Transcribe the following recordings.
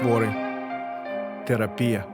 хворий. Терапія.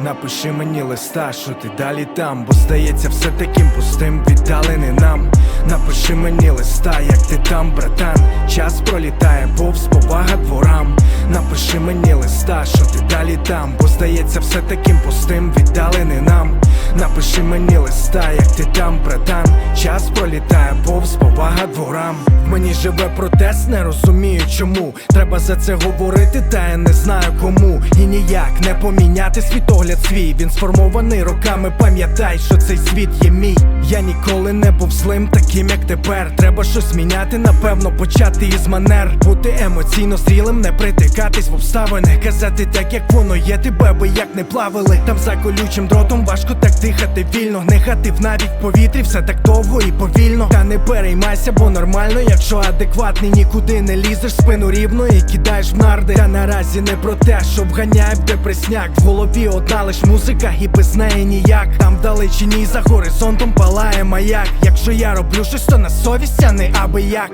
Напиши мені листа, що ти далі там, бо здається все таким пустим, віддалений нам. Напиши мені листа, як ти там, братан. Час пролітає повз повага дворам. Напиши мені листа, що ти далі там, бо здається все таким пустим, віддалений нам. Напиши мені листа, як ти там, братан. Час пролітає повз повага дворам. В мені живе протест, не розумію чому. Треба за це говорити, та я не знаю кому. І ніяк не поміняти світогляд свій. Він сформований роками. Пам'ятай, що цей світ є мій. Я ніколи не був злим, таким як тепер. Треба щось міняти, напевно, почати із манер. Бути емоційно зрілим, не притикатись в обставини. Казати так, як воно є, тебе би як не плавили. Там за колючим дротом важко так дихати вільно. Негатив навіть в повітрі, все так довго і повільно. Та не переймайся, бо нормально, якщо адекватний, нікуди не лізеш, спину рівно і кидаєш в нарди. Та наразі не про те, що вганяє в депресняк. В голові одна лиш музика, і без неї ніяк. Там вдалечині за горизонтом палає маяк. Якщо я роблю щось, то на совість, а не аби як.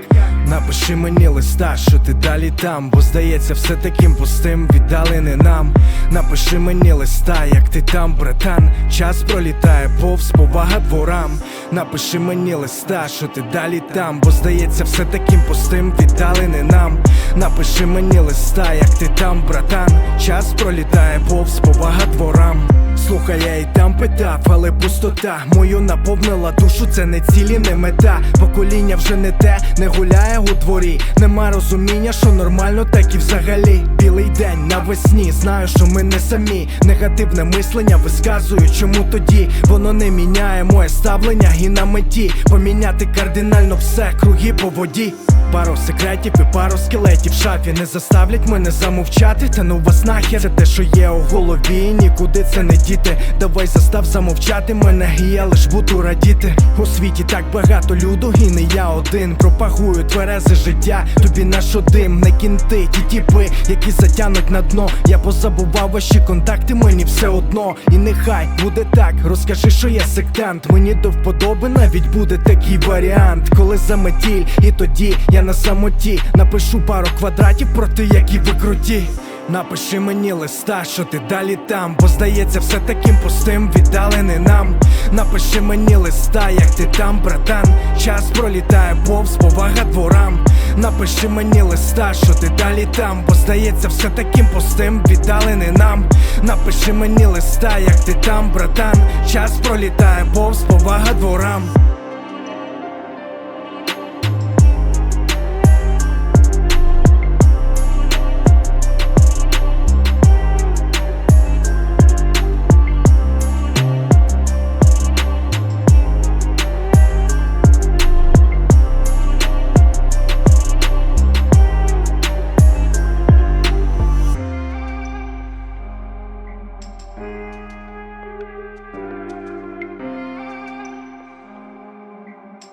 Напиши мені листа, що ти далі там, бо здається, все таким пустим, віддалений нам. Напиши мені листа, як ти там, братан. Час пролітає повз повага дворам. Напиши мені листа, що ти далі там, бо здається, все таким пустим, віддалений нам. Напиши мені листа, як ти там, братан. Час пролітає повз повага дворам. Слухай, я і там питав, але пустота мою наповнила душу, це не цілі, не мета. Покоління вже не те, не гуляє у дворі. Нема розуміння, що нормально, так і взагалі. Білий день навесні, знаю, що ми не самі. Негативне мислення висказую, чому тоді воно не міняє моє ставлення і на меті поміняти кардинально все, круги по воді. Пару секретів і пару скелетів шафі не заставлять мене замовчати, та ну вас нахер Це те, що є у голові, нікуди це не діти. Давай застав замовчати мене, і я лиш буду радіти. У світі так багато люду, і не я один. Пропагую тверезе життя, тобі на що дим, не кінти, ті тіпи, які затянуть на дно. Я позабував ваші контакти, мені все одно. І нехай буде так, розкажи, що я сектант. Мені до вподоби навіть буде такий варіант, коли заметіль, і тоді я на самоті напишу пару квадратів про те, які ви круті. Напиши мені листа, що ти далі там, бо здається, все таким пустим, віддалений нам. Напиши мені листа, як ти там, братан. Час пролітає повз повага дворам. Напиши мені листа, що ти далі там, бо здається, все таким пустим, віддалений нам. Напиши мені листа, як ти там, братан. Час пролітає повз повага дворам.